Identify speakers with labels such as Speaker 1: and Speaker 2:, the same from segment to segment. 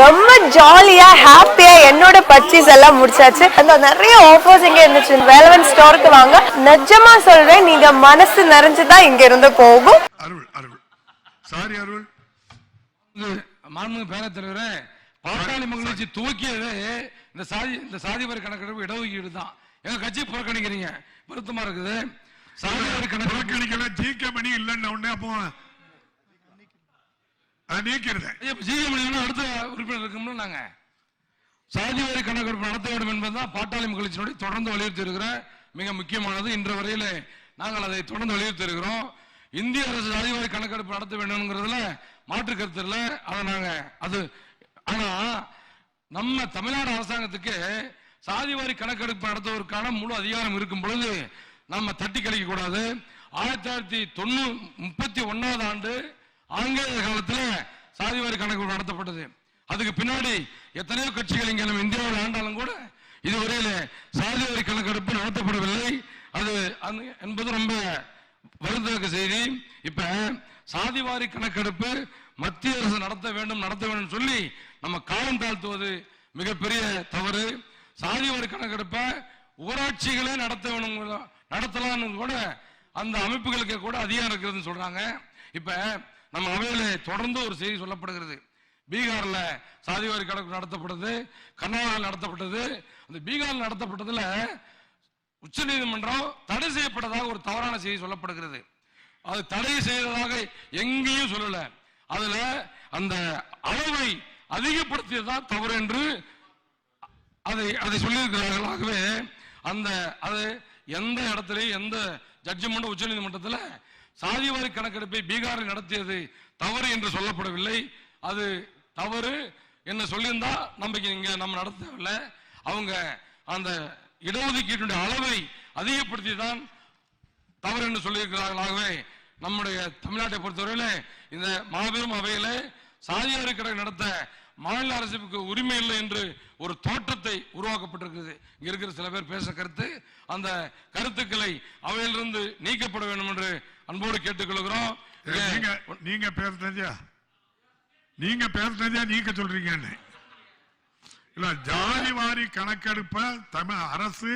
Speaker 1: ரொம்ப ஜாலியா ஹாப்பியா என்னோட பர்ச்சேஸ் எல்லாம் முடிச்சாச்சு. அந்த நிறைய ஆஃபர்ஸ் இங்க இருந்துச்சு. வேலவன் ஸ்டோருக்கு வாங்க. நிஜமா சொல்றேன் நீங்க மனசு நிறைஞ்சுதான் இங்க இருந்து போகும்.
Speaker 2: அருள் அருள். சாரி அருள்.
Speaker 3: மாண்புமிகு பேரவைத் தலைவரே பாட்டாளி மகிழ்ச்சி துவக்கியதே இந்த சாதி இந்த சாதி வரி கணக்கெடுப்பு இடஒதுக்கீடு தான் எங்க கட்சி புறக்கணிக்கிறீங்க? வருத்தமா இருக்குது. சாதி வரி கணக்கெடுப்பு
Speaker 2: புறக்கணிக்கல ஜி கே மணி இல்லைன்னு உடனே அப்போ அதை நீக்கிறது
Speaker 3: ஜிஎம் அடுத்த உறுப்பினர் இருக்கும்னு நாங்க. சாதி வரி கணக்கெடுப்பு நடத்த வேண்டும் என்பதுதான் பாட்டாளி மகிழ்ச்சியினுடைய தொடர்ந்து வலியுறுத்தி இருக்கிற மிக முக்கியமானது இன்று வரையில நாங்கள் அதை தொடர்ந்து வலியுறுத்தி இருக்கிறோம். இந்திய அரசு சாதி வரி கணக்கெடுப்பு நடத்த வேண்டும்ங்கிறதுல மாற்று கருத்து இல்லை. அதை நாங்கள் அது ஆனால் நம்ம தமிழ்நாடு அரசாங்கத்துக்கு சாதி வாரி கணக்கெடுப்பு நடத்துவதற்கான முழு அதிகாரம் இருக்கும் பொழுது நம்ம தட்டி கழிக்க கூடாது ஆயிரத்தி தொள்ளாயிரத்தி தொண்ணூ முப்பத்தி ஒன்னாவது ஆண்டு ஆங்கிலேய காலத்துல சாதிவாரி கணக்கு நடத்தப்பட்டது. அதுக்கு பின்னாடி எத்தனையோ கட்சிகள் இங்கே நம்ம இந்தியாவில் ஆண்டாலும் கூட இதுவரையில சாதிவாரி கணக்கெடுப்பு நடத்தப்படவில்லை. அது என்பது ரொம்ப வருந்தக்க செய்தி. இப்ப சாதிவாரி கணக்கெடுப்பு மத்திய அரசு நடத்த வேண்டும் நடத்த வேண்டும் சொல்லி நம்ம காலம் தாழ்த்துவது மிகப்பெரிய தவறு. சாதிவாரி கணக்கெடுப்பை ஊராட்சிகளே நடத்த வேணும் நடத்தலாம்னு கூட அந்த அமைப்புகளுக்கு கூட அதிகாரம் இருக்கிறதுன்னு சொல்றாங்க. இப்ப நம்ம அவையில தொடர்ந்து ஒரு செய்தி சொல்லப்படுகிறது. பீகார்ல சாதிவாரி கணக்கு நடத்தப்பட்டது கர்நாடகாவில் நடத்தப்பட்டது. அந்த பீகார்ல நடத்தப்பட்டதுல உச்சநீதிமன்றம் தடை செய்யப்பட்டதாக ஒரு தவறான செய்தி சொல்லப்படுகிறது. அது தடை செய்ததாக எங்கேயும் சொல்லல. அதுல அந்த அளவை அதிகப்படுத்தியதுதான் தவறு என்று அதை அதை சொல்லியிருக்கிறார்களாகவே அந்த அது எந்த இடத்துலையும் எந்த ஜட்ஜ்மெண்ட் உச்சநீதிமன்றத்தில் சாதிவாரி கணக்கெடுப்பை பீகாரில் நடத்தியது தவறு என்று சொல்லப்படவில்லை. அது தவறு என்ன சொல்லியிருந்தா நம்பிக்கை இங்க நம்ம நடத்தவில்லை. அவங்க அந்த இடஒதுக்கீட்டுடைய அளவை அதிகப்படுத்தி தான் தவறு என்று சொல்லியிருக்கிறார்களாகவே நம்முடைய தமிழ்நாட்டை பொறுத்தவரையில இந்த மாபெரும் அவையில சாதியாரி கணக்கு நடத்த மாநில அரசுக்கு உரிமை இல்லை என்று ஒரு தோற்றத்தை உருவாக்கப்பட்டிருக்கிறது. இங்க இருக்கிற சில பேர் பேச கருத்து அந்த கருத்துக்களை அவையிலிருந்து நீக்கப்பட வேண்டும் என்று அன்போடு கேட்டுக்கொள்கிறோம்.
Speaker 2: நீங்க நீங்க பேசுனதா நீங்க பேசுனதா நீக்க சொல்றீங்கன்னு. இல்ல ஜாதி வாரி கணக்கெடுப்ப தமிழ் அரசு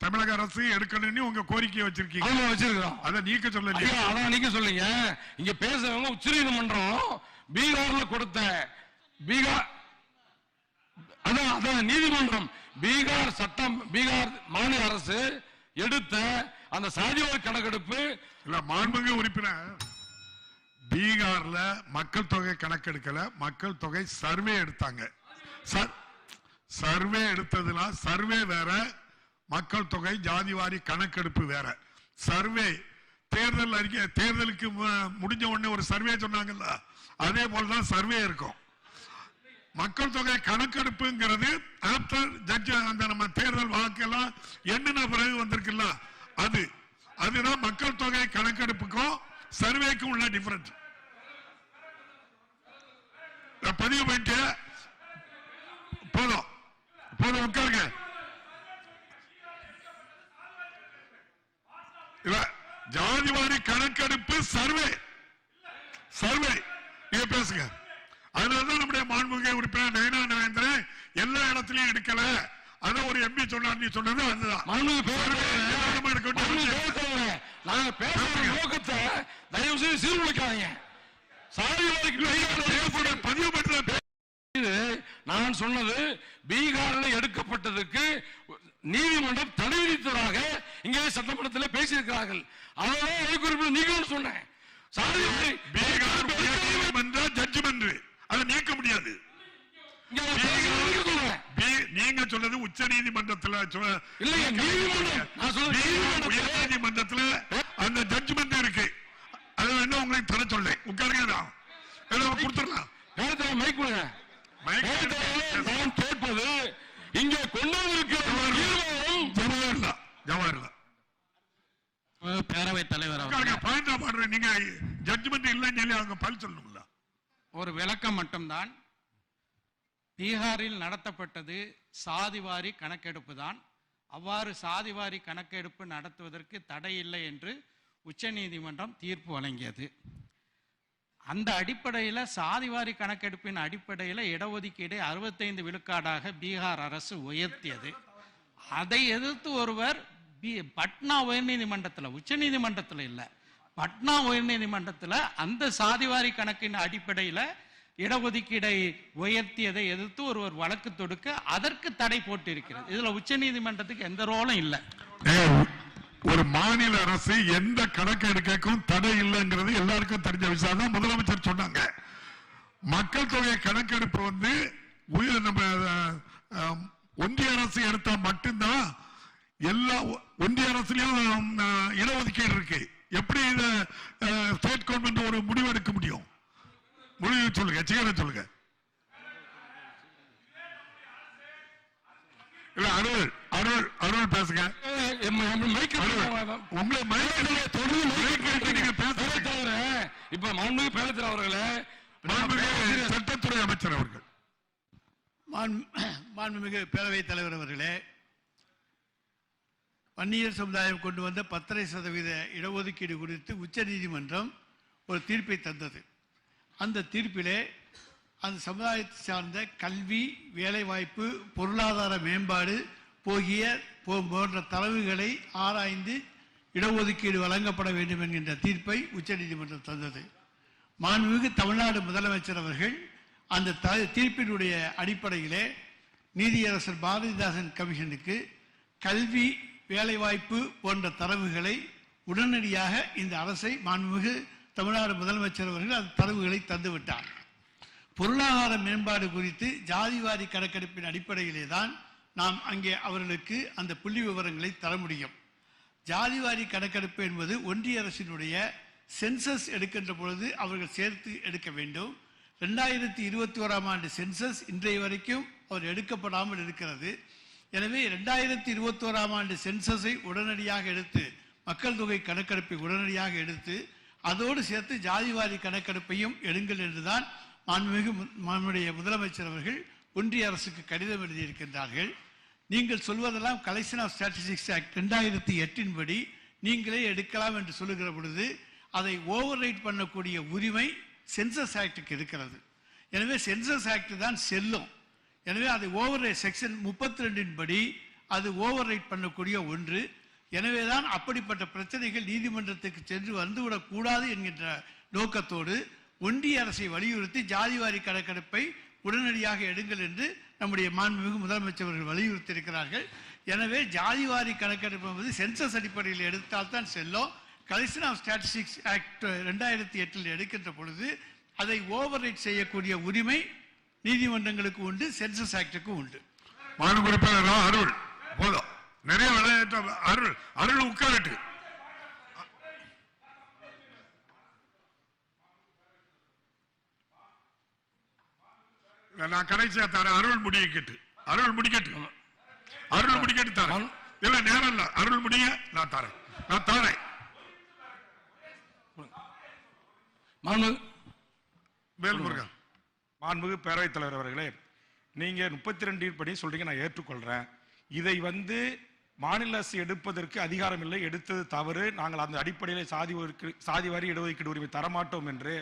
Speaker 2: தமிழக அரசு எடுக்கணும்னு உங்க கோரிக்கையை வச்சிருக்கீங்க.
Speaker 3: ஆமா வச்சிருக்கிறோம்.
Speaker 2: அதை நீக்க
Speaker 3: ஐயா, அதான் நீங்க சொல்லுங்க இங்க பேசுறவங்க உச்சநீதிமன்றம் பீகார்ல கொடுத்த பீகார். அதான் அதான் நீதிமன்றம். பீகார் சட்டம் பீகார் மாநில அரசு எடுத்த அந்த சாதிவாரி கணக்கெடுப்பு.
Speaker 2: இல்ல மாண்புமிகு உறுப்பினர் பீகார்ல மக்கள் தொகை கணக்கெடுக்கல மக்கள் தொகை சர்வே எடுத்தாங்க. சர்வே எடுத்ததுல சர்வே வேற மக்கள் தொகை ஜாதிவாரி கணக்கெடுப்பு வேற. சர்வே தேர்தல் அறிக்கை தேர்தலுக்கு முடிஞ்ச உடனே ஒரு சர்வே சொன்னாங்கல்ல அதே போலதான் சர்வே இருக்கும். மக்கள் தொகை கணக்கெடுப்புங்கிறது ஆஃப்டர் ஜட்ஜ் அந்த நம்ம தேர்தல் வாக்கெல்லாம் எண்ணின பிறகு வந்திருக்குல்ல? அது. அதுதான் மக்கள் தொகை கணக்கெடுப்புக்கும் சர்வேக்கும் உள்ள டிஃபரன்ஸ் பதிவு பண்ணிட்டு போதும். போதும் உட்காருங்க. இல்ல ஜாதிவாரி கணக்கெடுப்பு சர்வே சர்வே நீங்க பேசுங்க. அதனால மாண்புமிகு உறுப்பினர் நயனா நவேந்திரன் எல்லா இடத்துலயும் எடுக்கல. அதான் ஒரு எம்பி சொன்னார் நீ சொன்னது அதுதான்.
Speaker 3: நாங்க பேசுற நோக்கத்தை தயவு செய்து சீர்குலைக்காதீங்க சாதிவாரிக்கு
Speaker 2: பேசுற பதிவு
Speaker 3: இது நான் சொன்னது பீகாரில் எடுக்கப்பட்டதுக்கு நீதிமன்றம் தடை விதித்ததாக இங்கே சட்டமன்றத்தில் பேசியிருக்கிறார்கள். அதனால நீங்களும் சொன்னேன். சாதிவாரி
Speaker 2: பீகார் அதை நீக்க முடியாது. நீங்க சொன்னது உச்ச நீதிமன்றத்துல
Speaker 3: சொல்றது
Speaker 2: உயர் நீதிமன்றத்துல அந்த ஜட்ஜ்மெண்ட் இருக்கு. அது வேணா உங்களுக்கு தர சொல்லேன் உட்காருங்க கொடுத்துடலாம்
Speaker 3: கேட்பது இங்கே கொண்டு வந்திருக்கிற தீர்மானம்
Speaker 2: ஜவஹர்லால்.
Speaker 4: பேரவைத் தலைவர்
Speaker 2: நீங்க ஜட்ஜ்மெண்ட் இல்லைன்னு சொல்லி அவங்க பதில் சொல்லணும்ல
Speaker 4: ஒரு விளக்கம் மட்டும்தான். பீகாரில் நடத்தப்பட்டது சாதிவாரி கணக்கெடுப்பு தான். அவ்வாறு சாதிவாரி கணக்கெடுப்பு நடத்துவதற்கு தடை இல்லை என்று உச்சநீதிமன்றம் தீர்ப்பு வழங்கியது. அந்த அடிப்படையில் சாதிவாரி கணக்கெடுப்பின் அடிப்படையில் இடஒதுக்கீடை அறுபத்தைந்து விழுக்காடாக பீகார் அரசு உயர்த்தியது. அதை எதிர்த்து ஒருவர் பி- பட்னா உயர்நீதிமன்றத்தில் உச்சநீதிமன்றத்தில் இல்லை. பட்னா உயர்நீதிமன்றத்தில் அந்த சாதிவாரி கணக்கின் அடிப்படையில் இடஒதுக்கீடை உயர்த்தியதை எதிர்த்து ஒருவர் வழக்கு தொடுக்க அதற்கு தடை போட்டிருக்கிறது. இதுல உச்சநீதிமன்றத்துக்கு எந்த ரோலும் இல்லை.
Speaker 2: ஒரு மாநில அரசு எந்த கணக்கு எடுக்கும் தடை இல்லைங்கிறது எல்லாருக்கும் தெரிஞ்ச விஷயம். தான் முதலமைச்சர் சொன்னாங்க. மக்கள் தொகை கணக்கெடுப்பு வந்து உய- நம்ம ஒன்றிய அரசு எடுத்தா மட்டும்தான் எல்லா ஒன்றிய அரசுலயும் இடஒதுக்கீடு இருக்கு. எப்படி இத ஸ்டேட் கவர்மெண்ட் ஒரு முடிவு எடுக்க முடியும்? முடிவு சொல்லுங்க சீக்கிரம் சொல்லுங்க. இல்ல அருள் அருள் அருள் பேசுங்க. உங்களை மயிலாடுதுறை தொடர்ந்து நீங்க பேசுறீங்க.
Speaker 3: தவிர இப்ப மாண்புமிகு பேரத்தில் அவர்களே
Speaker 2: மாண்புமிகு சட்டத்துறை அமைச்சர் அவர்கள்.
Speaker 5: மாண்பு- மாண்புமிகு பேரவைத் தலைவர் அவர்களே வன்னியர் சமுதாயம் கொண்டு வந்த பத்தரை சதவீத இடஒதுக்கீடு குறித்து உச்சநீதிமன்றம் ஒரு தீர்ப்பை தந்தது. அந்த தீர்ப்பிலே அந்த சமுதாயத்தை சார்ந்த கல்வி வேலைவாய்ப்பு பொருளாதார மேம்பாடு போகிய போ- போன்ற தரவுகளை ஆராய்ந்து இடஒதுக்கீடு வழங்கப்பட வேண்டும் என்கின்ற தீர்ப்பை உச்சநீதிமன்றம் தந்தது. மாண்புமிகு தமிழ்நாடு முதலமைச்சர் அவர்கள் அந்த த- தீர்ப்பினுடைய அடிப்படையிலே நீதியரசர் பாரதிதாசன் கமிஷனுக்கு கல்வி வேலைவாய்ப்பு போன்ற தரவுகளை உடனடியாக இந்த அரசை மாண்புமிகு தமிழ்நாடு முதலமைச்சர் அவர்கள் அந்த தரவுகளை தந்துவிட்டார். பொருளாதார மேம்பாடு குறித்து ஜாதிவாரி கணக்கெடுப்பின் அடிப்படையிலே தான் நாம் அங்கே அவர்களுக்கு அந்த புள்ளி விவரங்களை தர முடியும். ஜாதிவாரி கணக்கெடுப்பு என்பது ஒன்றிய அரசினுடைய சென்சஸ் எடுக்கின்ற பொழுது அவர்கள் சேர்த்து எடுக்க வேண்டும். ரெண்டாயிரத்தி இருபத்தி ஓராம் ஆண்டு சென்சஸ் இன்றைய வரைக்கும் அவர் எடுக்கப்படாமல் இருக்கிறது. எனவே ரெண்டாயிரத்தி இருபத்தி ஓராம் ஆண்டு சென்சஸை உடனடியாக எடுத்து மக்கள் தொகை கணக்கெடுப்பை உடனடியாக எடுத்து அதோடு சேர்த்து ஜாதிவாரி கணக்கெடுப்பையும் எடுங்கள் என்றுதான் மாண்புமிகு நம்முடைய முதலமைச்சர் அவர்கள் ஒன்றிய அரசுக்கு கடிதம் எழுதியிருக்கின்றார்கள். நீங்கள் சொல்வதெல்லாம் கலெக்ஷன் ஆஃப் ஸ்டாட்டிஸ்டிக்ஸ் ஆக்ட் ரெண்டாயிரத்தி எட்டின் படி நீங்களே எடுக்கலாம் என்று சொல்லுகிற பொழுது அதை ஓவர் ரைட் பண்ணக்கூடிய உரிமை சென்சஸ் ஆக்டுக்கு இருக்கிறது. எனவே சென்சஸ் ஆக்ட் தான் செல்லும். எனவே அதை ஓவர் செக்ஷன் முப்பத்தி ரெண்டின் படி அது ஓவர் ரைட் பண்ணக்கூடிய ஒன்று. எனவே தான் அப்படிப்பட்ட பிரச்சனைகள் நீதிமன்றத்துக்கு சென்று வந்துவிடக்கூடாது என்கின்ற நோக்கத்தோடு ஒன்றிய அரசை வலியுறுத்தி ஜாதிவாரி கணக்கெடுப்பை உடனடியாக எடுங்கள் என்று நம்முடைய மாண்புமிகு முதலமைச்சர் வலியுறுத்தி இருக்கிறார்கள் எனவே ஜாதிவாரி கணக்கெடுப்பு என்பது சென்சஸ் அடிப்படையில் எடுத்தால் தான் செல்லும். கலெக்ஷன் ஆஃப் ஸ்டாட்டிஸ்டிக்ஸ் ஆக்ட் ரெண்டாயிரத்தி எட்டில் எடுக்கின்ற பொழுது அதை ஓவர் ரைட் செய்யக்கூடிய உரிமை நீதிமன்றங்களுக்கு உண்டு சென்சஸ் ஆக்டுக்கு உண்டு.
Speaker 2: மாநில உறுப்பினர் அருள். போதும் நிறைய விளையாட்டு அருள் அருள் உட்காரட்டு. நான் கடைசியா தரேன். அருள் முடிக்கட்டு. அருள் முடிக்கட்டு. அருள் முடிக்கட்டு தரேன். இல்ல நேரம் இல்ல. அருள் முடிய நான் தரேன். நான் தரேன்.
Speaker 3: மாண்பு
Speaker 2: வேல்முருகன்.
Speaker 6: மாண்புமிகு பேரவைத் தலைவர் அவர்களே நீங்கள் முப்பத்தி ரெண்டு படி சொல்றீங்க நான் ஏற்றுக்கொள்கிறேன் இதை வந்து மாநில அரசு எடுப்பதற்கு அதிகாரம் இல்லை எடுத்தது தவறு. நாங்கள் அந்த அடிப்படையில் சாதி சாதி வாரி இடஒதுக்கீடு உரிமை தரமாட்டோம் என்று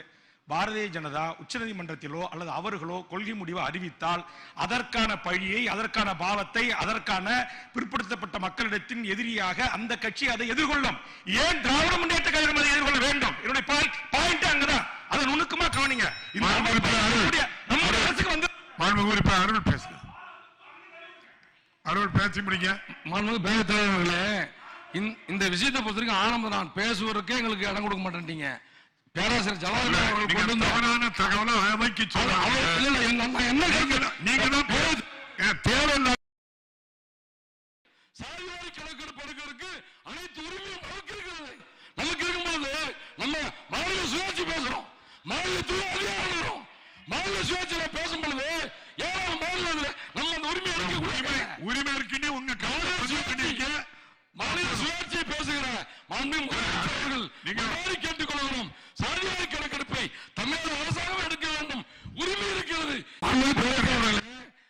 Speaker 6: பாரதிய ஜனதா உச்சநீதிமன்றத்திலோ அல்லது அவர்களோ கொள்கை முடிவை அறிவித்தால் அதற்கான பழியை அதற்கான பாவத்தை அதற்கான பிற்படுத்தப்பட்ட மக்களிடத்தின் எதிரியாக அந்த கட்சி அதை எதிர்கொள்ளும். ஏன் திராவிட முன்னேற்ற கழகம் அதை எதிர்கொள்ள வேண்டும்? என்னுடைய பாயிண்ட் அங்கதான். அதை நுணுக்கமா கவனிங்க. நம்முடைய அரசுக்கு வந்து
Speaker 2: மாண்புமிகு உறுப்பினர் அருள் பேசுங்க. அருள் பேசி முடிங்க.
Speaker 3: மாண்புமிகு அவர்களே இந்த- விஷயத்தை பொறுத்த வரைக்கும் ஆனந்த நான் பேசுவதற்கே எங்களுக்கு இடம் கொடுக்க மாட்டேன்ட்டீங்க. பேராசிரியர் ஜவஹர்லால்
Speaker 2: தகவலை அமைக்கி நீங்க? தான் பேரு- தேவையில்ல
Speaker 3: சாதிவாரி கணக்கெடுப்பு எடுக்கிறதுக்கு அனைத்து உரிமையும் நமக்கு இருக்கிறது. நமக்கு இருக்கும்போது நம்ம மாநில சுயாட்சி பேசுறோம். மாநில சுயாட்சியில பேசும்பொழுது ஏழாவது மாநிலத்தில் நம்ம அந்த உரிமை எடுக்க
Speaker 2: உரிமை இருக்குன்னு உங்க பண்ணிருக்க
Speaker 3: மாநில சுயாட்சியை பேசுகிற மாண்புமிகு முதலமைச்சர் அவர்கள்
Speaker 2: நீங்க-
Speaker 3: மறுபடி கேட்டுக்கொள்கிறோம் சாதிவாரி கணக்கெடுப்பை தமிழக அரசாங்கம் எடுக்க வேண்டும். உரிமை இருக்கிறது.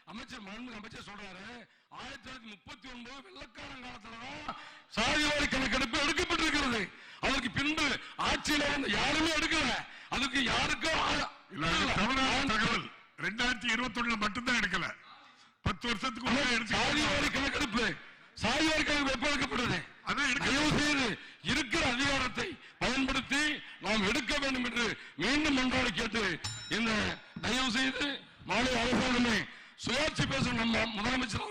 Speaker 3: அமைச்சர் மாண்புமிகு அமைச்சர் சொல்றாரு ஆயிரத்தி தொள்ளாயிரத்தி முப்பத்தி ஒன்பது வெள்ளக்காரன் காலத்துலதான் சாதிவாரி கணக்கெடுப்பு எடுக்கப்பட்டிருக்கிறது. அதற்கு பின்பு ஆட்சியில வந்து யாருமே எடுக்கல. அதுக்கு யாருக்கும்
Speaker 2: தகவல். ரெண்டாயிரத்தி இருபத்தி ஒண்ணுல மட்டும்தான் எடுக்கல. பத்து வருஷத்துக்கு
Speaker 3: சாதிவாரி கணக்கெடுப்பு. சாதிவாரி கணக்கு எப்ப எடுக்கப்படுது? இருக்கிற அதிகாரத்தை பயன்படுத்தி நாம் எடுக்க வேண்டும் என்று மீண்டும் மன்றாடி கேட்டு இந்த தயவு செய்து மாநில அரசாங்கமே சுயாட்சி பேசும் நம்ம முதலமைச்சர்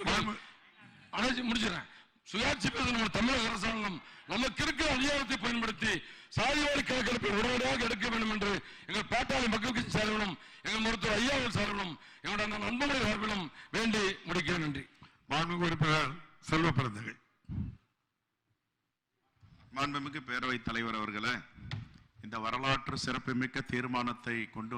Speaker 3: முடிச்சிடறேன். சுயாட்சி பேசும் தமிழக அரசாங்கம் நமக்கு இருக்கிற அதிகாரத்தை பயன்படுத்தி சாதிவாரி கணக்கெடுப்பை உடனடியாக எடுக்க வேண்டும் என்று எங்கள் பாட்டாளி மக்கள் கட்சி சார்பிலும் எங்கள் மருத்துவர் ஐயாவின் சார்பிலும் எங்களுடைய அண்ணன் சார்பிலும் வேண்டி முடிக்கிறேன் நன்றி.
Speaker 2: மாண்புமிகு உறுப்பினர் செல்வ பிறந்தகை.
Speaker 7: மாண்புமிகு பேரவைத் தலைவர் அவர்களே இந்த வரலாற்று சிறப்புமிக்க தீர்மானத்தை கொண்டு